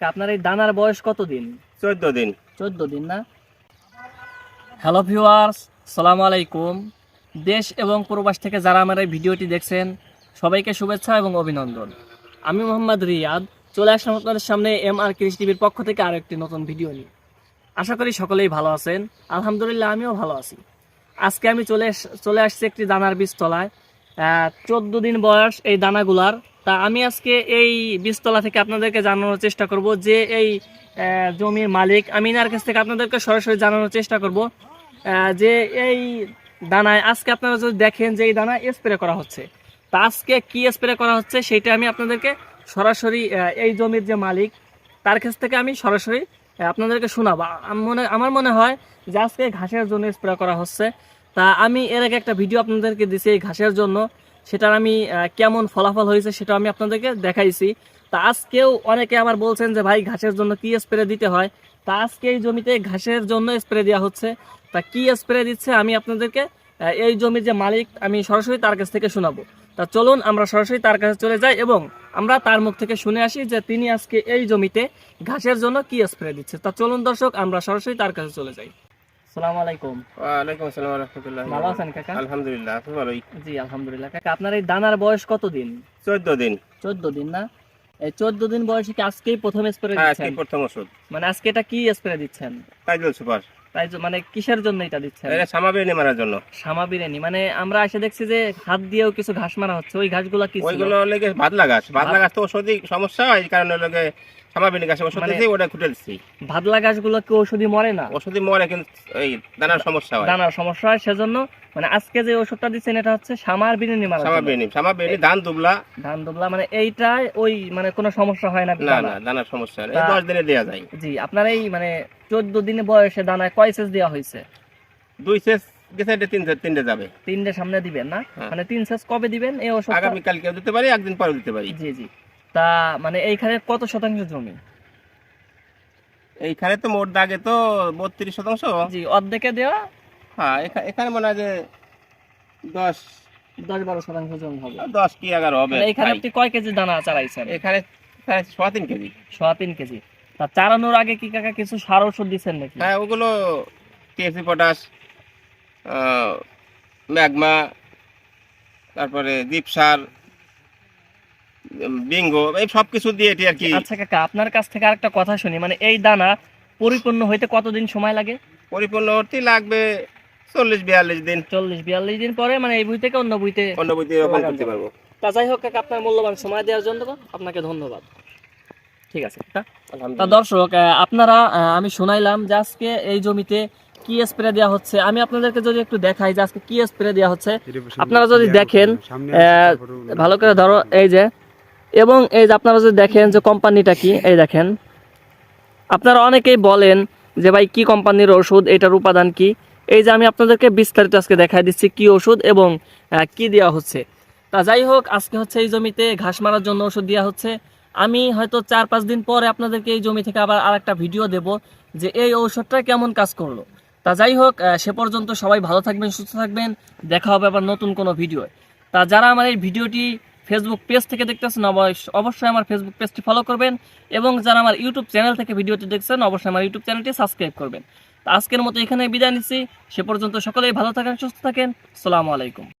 আপনার এই দানার বয়স কত দিন চোদ্দ দিন। চোদ্দ দিন না? হ্যালো ভিউয়ার্স সালাম আলাইকুম। দেশ এবং প্রবাস থেকে যারা আমার এই ভিডিওটি দেখছেন সবাইকে শুভেচ্ছা এবং অভিনন্দন। আমি মোহাম্মদ রিয়াদ চলে আসলাম আপনাদের সামনে এম আর কৃষি টিভির পক্ষ থেকে আরও একটি নতুন ভিডিও নিয়ে। আশা করি সকলেই ভালো আছেন। আলহামদুলিল্লাহ আমিও ভালো আছি। আজকে আমি চলে চলে আসছি একটি দানার বীজ বীজতলায় চোদ্দ দিন বয়স এই দানাগুলার। তা আমি আজকে এই বীজতলা থেকে আপনাদেরকে জানানোর চেষ্টা করব যে এই জমির মালিক আমি এনার কাছ থেকে আপনাদেরকে সরাসরি জানানোর চেষ্টা করব যে এই দানায় আজকে আপনারা যদি দেখেন যে এই দানা স্প্রে করা হচ্ছে, তা আজকে কি স্প্রে করা হচ্ছে সেটা আমি আপনাদেরকে সরাসরি এই জমির যে মালিক তার কাছ থেকে আমি সরাসরি আপনাদেরকে শোনাবো। মনে, আমার মনে হয় যে আজকে ঘাসের জন্য স্প্রে করা হচ্ছে। তা আমি এর আগে একটা ভিডিও আপনাদেরকে দিছি এই ঘাসের জন্য। সেটার আমি কেমন ফলাফল হয়েছে সেটা আমি আপনাদেরকে দেখাইছি। তা আজকেও অনেকে আবার বলছেন যে, ভাই, ঘাসের জন্য কি স্প্রে দিতে হয়? তা আজকে এই জমিতে ঘাসের জন্য স্প্রে দেওয়া হচ্ছে। তা কি স্প্রে দিচ্ছে আমি আপনাদেরকে এই জমির যে মালিক, আমি সরাসরি তার কাছ থেকে শোনাবো। তা চলুন, আমরা সরাসরি তার কাছে চলে যাই এবং আমরা তার মুখ থেকে শুনে আসি যে, তিনি আজকে এই জমিতে ঘাসের জন্য কি স্প্রে দিচ্ছে। তা চলুন দর্শক, আমরা সরাসরি তার কাছে চলে যাই। সালাম আলাইকুম। ওয়ালাইকুম আসসালাম রহমতুল্লাহ ভালো আছেন কাকা? আলহামদুলিল্লাহ আপনি ভালোই জি আলহামদুলিল্লাহ। কাকা আপনার এই দানার বয়স কত দিন চোদ্দ দিন। চোদ্দ দিন না? এই চোদ্দ দিন বয়সে কি আজকেই প্রথম স্প্রে হ্যাঁ আজকে প্রথম ওষুধ। মানে আজকে এটা কি স্প্রে দিচ্ছেন? কাজল সুপার তাই মানে কিসের জন্য এটা দিচ্ছেন? এটা মারার জন্য। সামা বিরিয়ানি মানে আমরা এসে দেখছি যে হাত দিয়েও কিছু ঘাস মারা হচ্ছে। ওই ঘাসগুলা কি? ওইগুলো লেগে ভাদলা গাছ ভাদলা গাছ তো সমস্যা হয় এই কারণে লেগে সামাবিনী গাছে ওষুধ মানে- ওটা খুঁটে ভাদলা ঘাসগুলো কি ঔষধি মরে না? ওষুধি মরে কিন্তু এই দানার সমস্যা হয়। দানার সমস্যা হয় সেজন্য মানে আজকে যে ওষুধটা দিচ্ছেন এটা হচ্ছে সামার বিরিয়ানি মারা সামাবিনী সামাবিনী ধান দুবলা। ধান দুবলা মানে এইটাই ওই মানে কোনো সমস্যা হয় না না না দানার। সমস্যা নেই। তা- দিনে দেওয়া যায়। জি আপনার এই মানে চোদ্দ দিনে বয়সে দানায় কয় সেচ দেওয়া হয়েছে? দুই গেছে তিন তিনটে যাবে। তিনটে সামনে দিবেন না? হ্যাঁ। মানে তিন সেচ কবে দিবেন? এই ওষুধ কেউ দিতে পারি একদিন পরে দিতে পারি। জি জি। তা মানে এইখানে কত শতাংশ জমি? এইখানে তো মোট দাগে তো বত্রিশ শতাংশ। জি অর্ধেকে দেওয়া? হ্যাঁ এখানে মনে হয় যে দশ দশ বারো শতাংশ জমি হবে। দশ কি এগারো হবে মানে এখানে। আপনি কয় কেজি দানা চালাইছেন? এখানে সোয়া তিন কেজি। সোয়া তিন কেজি। তা চালানোর আগে কি কাকা কিছু সার ওষুধ দিচ্ছেন নাকি? হ্যাঁ ওগুলো টিএসপি পটাশ ম্যাগমা তারপরে দ্বীপ সার বিঙ্গো এই সব কিছু দিয়ে এটি আর কি আচ্ছা কাকা আপনার কাছ থেকে আরেকটা কথা শুনি মানে এই দানা পরিপূর্ণ হইতে কতদিন সময় লাগে? পরিপূর্ণ হতে লাগবে চল্লিশ বিয়াল্লিশ দিন। চল্লিশ বিয়াল্লিশ দিন পরে মানে এই বই থেকে অন্য বইতে অন্য বইতে রোপণ করতে পারব। তা যাই হোক কাকা আপনার মূল্যবান সময় দেওয়ার জন্য আপনাকে ধন্যবাদ। ঠিক আছে তা দর্শক আহ, আপনারা আমি শুনাইলাম যে আজকে এই জমিতে কি স্প্রে দেওয়া হচ্ছে। আমি আপনাদেরকে যদি একটু দেখাই যে আজকে কি স্প্রে দেওয়া হচ্ছে আপনারা যদি দেখেন আহ, ভালো করে ধরো এই যে এবং এই যে আপনারা যদি দেখেন যে কোম্পানিটা কি, এই দেখেন। আপনারা অনেকেই বলেন যে ভাই, কি কোম্পানির ওষুধ? এটার উপাদান কি? এই যে আমি আপনাদেরকে বিস্তারিত আজকে দেখাই দিচ্ছি কি ওষুধ এবং কি দেওয়া হচ্ছে। তা যাই হোক, আজকে হচ্ছে এই জমিতে ঘাস মারার জন্য ওষুধ দেওয়া হচ্ছে। আমি হয়তো চার পাঁচ দিন পরে আপনাদেরকে এই জমি থেকে আবার আরেকটা ভিডিও দেব যে এই ঔষধটা কেমন কাজ করল। তা যাই হোক সে পর্যন্ত সবাই ভালো থাকবেন, সুস্থ থাকবেন। দেখা হবে আবার নতুন কোনো ভিডিও তা যারা আমার এই ভিডিওটি ফেসবুক পেজ থেকে দেখতেছেন অবশ্য- অবশ্যই আমার ফেসবুক পেজটি ফলো করবেন এবং যারা আমার ইউটিউব চ্যানেল থেকে ভিডিওটি দেখছেন, অবশ্যই আমার ইউটিউব চ্যানেলটি সাবস্ক্রাইব করবেন। তো আজকের মতো এখানে বিদায় নিচ্ছি। সে পর্যন্ত সকলেই ভালো থাকেন, সুস্থ থাকেন। সালামু আলাইকুম।